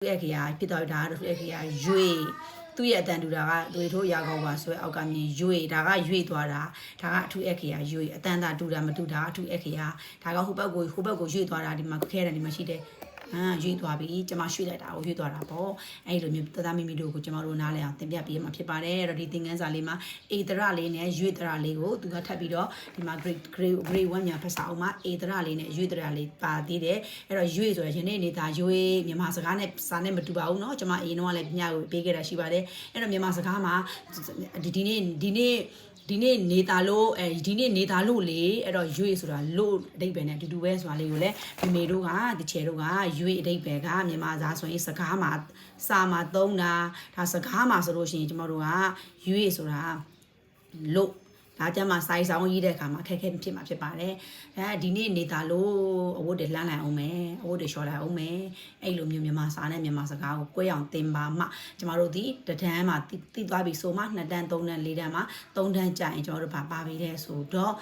သူ့ရဲ့ခေယာဖြစ်သွားပြီဒါကတော့သူ့ရဲ့ခေယာရွေသူ့ရဲ့အတန်တူတာကတွေထိုးရာကောင်းပါဆိုရဲအောက်ကမြင်ရွေဒါကရွေသွားတာဒါကအထူးအခရာရွေအတန်တာတူတာမတူတာအထူးအခရာဒါကဟိုဘက်ကိုဟိုဘက်ကိုရွေသွားတာဒီမှာခဲတယ်ဒီမှာရှိတယ် အာရွေသွားပြီကျမရွှေ့လိုက်တာကိုရွေ့သွားတာပေါ့အဲ့လိုမျိုးတသားမိမိတို့ကိုကျမတို့နားလည်အောင်တင်ပြပေးမှာဖြစ်ပါတယ်အဲ့တော့ဒီသင်ခန်းစာလေးမှာအေတရလေးနဲ့ရွေ့တရလေးကိုသူကထပ်ပြီးတော့ဒီမှာ grade grade grade 1ညာဖတ်စာအုပ်မှာအေတရလေးနဲ့ရွေ့တရလေးပါသေးတယ်အဲ့တော့ရွေ့ဆိုရယနေ့နေတာရွေ့မြန်မာစကားနဲ့စာနဲ့မတူပါဘူးเนาะကျမအရင်တော့လည်းညကိုပေးခဲ့တာရှိပါတယ်အဲ့တော့မြန်မာစကားမှာဒီဒီနေ့ဒီနေ့ ဒီနေ့နေတာလို့အဲဒီနေ့နေတာလို့လေအဲ့တော့ရွေဆိုတာလို့အဓိပ္ပာယ်နဲ့အတူတူပဲဆိုတာလေးကိုလည်းမိမေတို့ကဒီချေတို့ကရွေအဓိပ္ပာယ်ကမြန်မာသားဆိုရင်စကားမှာစာမှာသုံးတာဒါစကားမှာဆိုလို့ရှိရင်ကျမတို့ကရွေဆိုတာလို့ ဒါကြမှာစိုက်ဆောင်ရေးတဲ့အခါမှာခက်ခဲဖြစ်မှာဖြစ်ပါတယ်။အဲဒီနေ့နေတာလို့အဝတ်တွေလှမ်းလိုက်အောင်မယ်။အဝတ်တွေလျှော်လိုက်အောင်မယ်။အဲ့လိုမျိုးမြန်မာစာနဲ့မြန်မာစကားကိုကိုယ်အောင်သင်ပါမှကျမတို့ဒီတဒန်းမှာတိသွားပြီဆိုမှ2တန်း3တန်း4တန်းမှာ3တန်းကြာရင်ကျမတို့ပါပါပြီတဲ့ဆိုတော့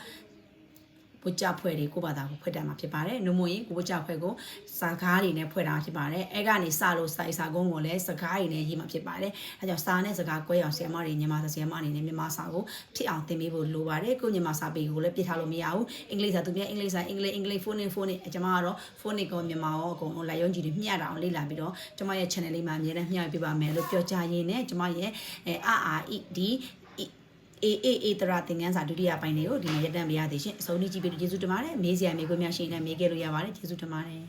ဝကြဖွဲ့တွေကိုဘာသာကိုဖွဲ့တတ်မှာဖြစ်ပါတယ်။နှုံမရင်ကိုဝကြဖွဲ့ကိုစာကားတွေနဲ့ဖွဲ့တာဖြစ်ပါတယ်။အဲကနေစလို့စာစာကုန်းကိုလည်းစကားတွေနဲ့ရေးမှာဖြစ်ပါတယ်။အဲကြောင့်စာနဲ့စကားကွဲအောင်ဆရာမတွေညီမဆရာမအနေနဲ့မြန်မာစာကိုဖြစ်အောင်သင်ပေးဖို့လိုပါတယ်။ကိုညီမစာပေကိုလည်းပြထားလို့မရဘူး။အင်္ဂလိပ်စာသူများအင်္ဂလိပ်စာအင်္ဂလိပ်အင်္ဂလိပ်ဖုန်းနဲ့ဖုန်းနဲ့ကျွန်မကတော့ဖုန်းနဲ့ကောမြန်မာရောအကုန်လုံးလိုက်ရုံးကြည့်တွေမျှတာအောင်လေ့လာပြီးတော့ကျွန်မရဲ့ channel လေးမှာအများနဲ့မျှပြပါမယ်လို့ပြောကြားရင်းနဲ့ကျွန်မရဲ့အဲအာအာ အီဒီအေးအေးအေးတရာသင်ခန်းစာဒုတိယပိုင်းလေးကိုဒီမှာရပ်တန့်ပြရသေးရှင်အဆုံးထိကြည့်ပြီးကျေးဇူးတင်ပါတယ်မေးစရာမေးခွန်းများရှိရင်လည်းမေးခဲ့လို့ရပါတယ်ကျေးဇူးတင်ပါတယ်